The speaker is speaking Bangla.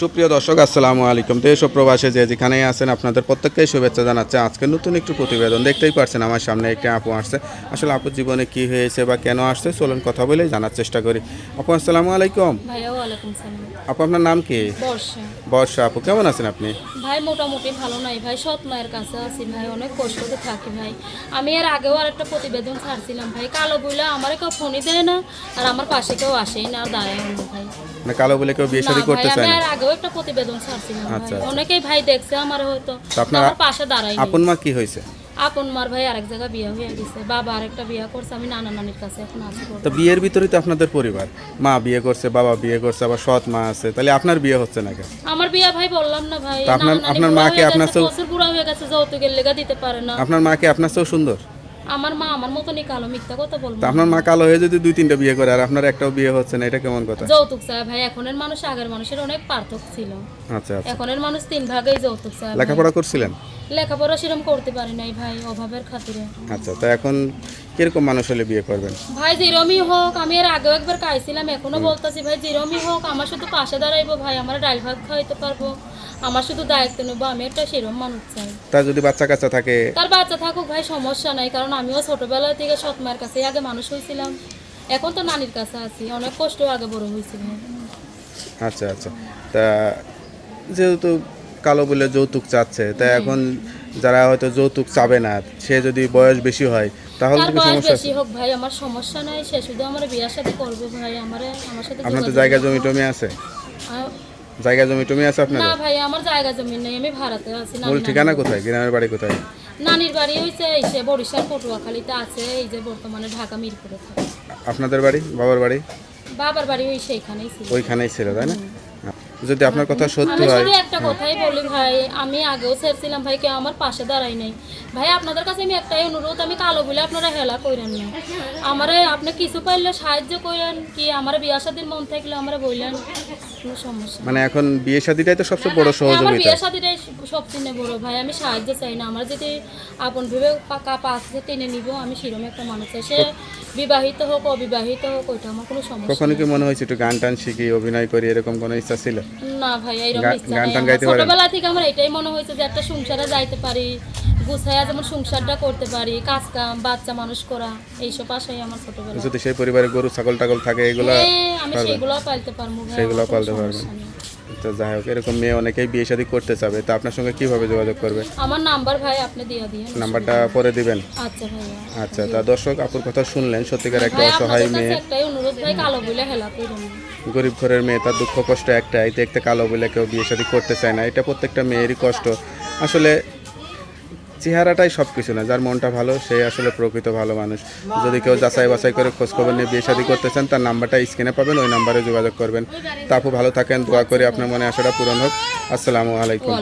সুপ্রিয় দর্শক আসসালামু আলাইকুম। দেশ ও প্রবাসে যে যেখানেই আছেন আপনাদের প্রত্যেককেই শুভেচ্ছা জানাচ্ছে। আজকে নতুন একটু প্রতিবেদন দেখতেই পারছেন আমার সামনে একটি আপু আসছে। আসলে আপুর জীবনে কি হয়েছে বা কেন আসছে চলুন কথা বলে জানার চেষ্টা করি। আপু আসসালামু আলাইকুম। আপু আপনার নাম কি? বর্ষা। আপু কেমন আছেন আপনি? ভাই মোটামুটি ভালো নাই ভাই সৎ মায়ের কাছে আছি ভাই অনেক কষ্টতে থাকি ভাই। আমি এর আগেও আর একটা প্রতিবেদন ছাড়ছিলাম ভাই কালো বইলে আমার কেউ ফোনই দেয় না আর আমার পাশে কেউ আসেই না আর দাঁড়ায় না ভাই। মানে কালো বলে কেউ বিয়ে শাদী করতে চায় না? একটা প্রতিবেদন ছাড়ছিলাম আচ্ছা, আচ্ছা। অনেকেই ভাই দেখছে আমার হয়তো। আমার পাশে দাঁড়াই আপন মা কি হয়েছে? আপন মার ভাই আরেক জায়গায় বিয়ে হয়ে গেছে। বাবা আরেকটা বিয়ে করছে আমি নানা নানির কাছে এখন আছি তো বিয়ের ভিতরে তো আপনাদের পরিবার। মা বিয়ে করছে বাবা বিয়ে করছে আবার সৎ মা আছে। তাহলে আপনার বিয়ে হচ্ছে না কেন? আমার বিয়ে ভাই বললাম না ভাই। আপনার- আপনার মাকে আপনার চেয়েও- বুড়া হয়ে গেছে যৌতুকের লেগা দিতে পারে না। আপনার মা কি আপনার চেয়েও সুন্দর? আমার মা আমার মতনই কালো মিথ্যা কথা বলব আপনার মা কালো হয়ে যদি দুই তিনটা বিয়ে করে আর আপনার একটাও বিয়ে হচ্ছে না এটা কেমন কথা? যৌতুক চায় ভাই এখনের মানুষ আগের মানুষের অনেক পার্থক্য ছিল। আচ্ছা আচ্ছা। এখনের মানুষ তিন ভাগেই যৌতুক চায় ভাই। লেখাপড়া করছিলেন? লেখাপড়া সেরকম করতে পারি নাই ভাই অভাবের খাতিরে। আচ্ছা তো এখন কীরকম মানুষ হলে বিয়ে করবেন? ভাই যেরমই হোক আমি এর আগেও একবার খাইছিলাম এখনও বলতেছি ভাই যেরমই হোক আমার শুধু পাশে দাঁড়াইবো ভাই আমার ডাল ভাত খাওয়াইতে পারব। আমার শুধু দায়িত্ব নেব আমি একটা সেরকম মানুষ চাই। তার যদি বাচ্চা কাচ্চা থাকে? তার বাচ্চা থাকুক ভাই সমস্যা নাই কারণ আমিও ছোটবেলা থেকে সৎ মায়ের কাছে আগে মানুষ হয়েছিলাম। এখন তো নানির কাছে আছি অনেক কষ্ট আগে বড় হয়েছি ভাই আচ্ছা আচ্ছা। তা যেহেতু কালো বলে যৌতুক চাচ্ছে তা এখন যারা হয়তো যৌতুক চাবে না সে যদি বয়স বেশি হয় তাহলে কি সমস্যা বেশি হোক ভাই আমার সমস্যা নাই সে শুধু আমার বিয়ার সাথে করবে ভাই আমার আমার সাথে আপনার তো জায়গা জমি টমি আছে? জায়গা জমি টমি আছে না ভাই আমার জায়গা জমি নেই আমি ভাড়াতে আছি মূল নানি- ঠিকানা কোথায়? গ্রামের বাড়ি কোথায়? নানির বাড়ি হয়েছে এই সে বরিশাল পটুয়াখালীতে আছে এই যে বর্তমানে ঢাকা মিরপুরে। থাকে আপনাদের বাড়ি? বাবার বাড়ি? বাবার বাড়ি ওই সেইখানেই ছিল। ওইখানেই ছিল তাই না? যদি আপনার কথা সত্যি হয় শুধু একটা কথাই বলি ভাই আমি আগেও ছেড়ছিলাম ভাই কেউ আমার পাশে দাঁড়াই নাই। ভাই আপনাদের কাছে আমি একটাই অনুরোধ আমি কালো বলে আপনারা হেলা করেন না। আমারে আপনি কিছু পাইলে সাহায্য করেন কি আমার বিয়া শাদির মন থাকলে আমরা বললেন কোনো সমস্যা মানে এখন বিয়ে শাদিটাই তো সবচেয়ে বড় আমার সহযোগিতা। বিয়ে শাদিটাই সবচেয়ে বড় ভাই আমি সাহায্য চাই না। আমার যদি আপন ভেবে পাকা পাশে টেনে নিব আমি সেরকম একটা মানুষ চাই। সে বিবাহিত হোক অবিবাহিত হোক ওইটা আমার কোনো সমস্যা কখনো কি মনে হয়েছে একটু গান টান শিখি অভিনয় করি এরকম কোনো ইচ্ছা ছিল? না ভাই এইরকম গা- ইচ্ছা নাই? ছোটবেলা থেকে আমার এটাই মনে হয়েছে যে একটা সংসারে যাইতে পারি। গুছাইয়া যেমন সংসারটা করতে পারি কাজ কাম বাচ্চা মানুষ করা এইসব আশাই আমার ছোটবেলা যদি সেই পরিবারে গরু ছাগল টাগল থাকে এগুলো হ্যাঁ, আমি সেগুলো পালতে পারব ভাই, সেগুলো পালতে পারবেন। তো যাই হোক এরকম মেয়ে অনেকেই বিয়ে শাদী করতে চাবে তা আপনার সঙ্গে কীভাবে যোগাযোগ করবে? আমার নাম্বার ভাই আপনি দিয়ে দিয়ে নাম্বারটা পরে দিবেন? আচ্ছা ভাইয়া আচ্ছা তা দর্শক আপুর কথা শুনলেন সত্যিকার একটা অসহায় মেয়ে। একটাই অনুরোধ ভাই কালো বলে হেলা করুন গরিব ঘরের মেয়ে তার দুঃখ কষ্ট একটাই দেখতে কালো বলে কেউ বিয়ে শাদী করতে চায় না এটা প্রত্যেকটা মেয়েরই কষ্ট। আসলে চেহারাটাই সব কিছু না, যার মনটা ভালো, সে আসলে প্রকৃত ভালো মানুষ। যদি কেউ যাচাই বাছাই করে খোঁজখবর নিয়ে বিয়ে শাদী করতে চান, তার নাম্বারটা স্ক্রিনে পাবেন, ওই নাম্বারে যোগাযোগ করবেন। তা আপু ভালো থাকেন, দোয়া করে আপনার মনে আশাটা পূরণ হোক। আসসালামু আলাইকুম।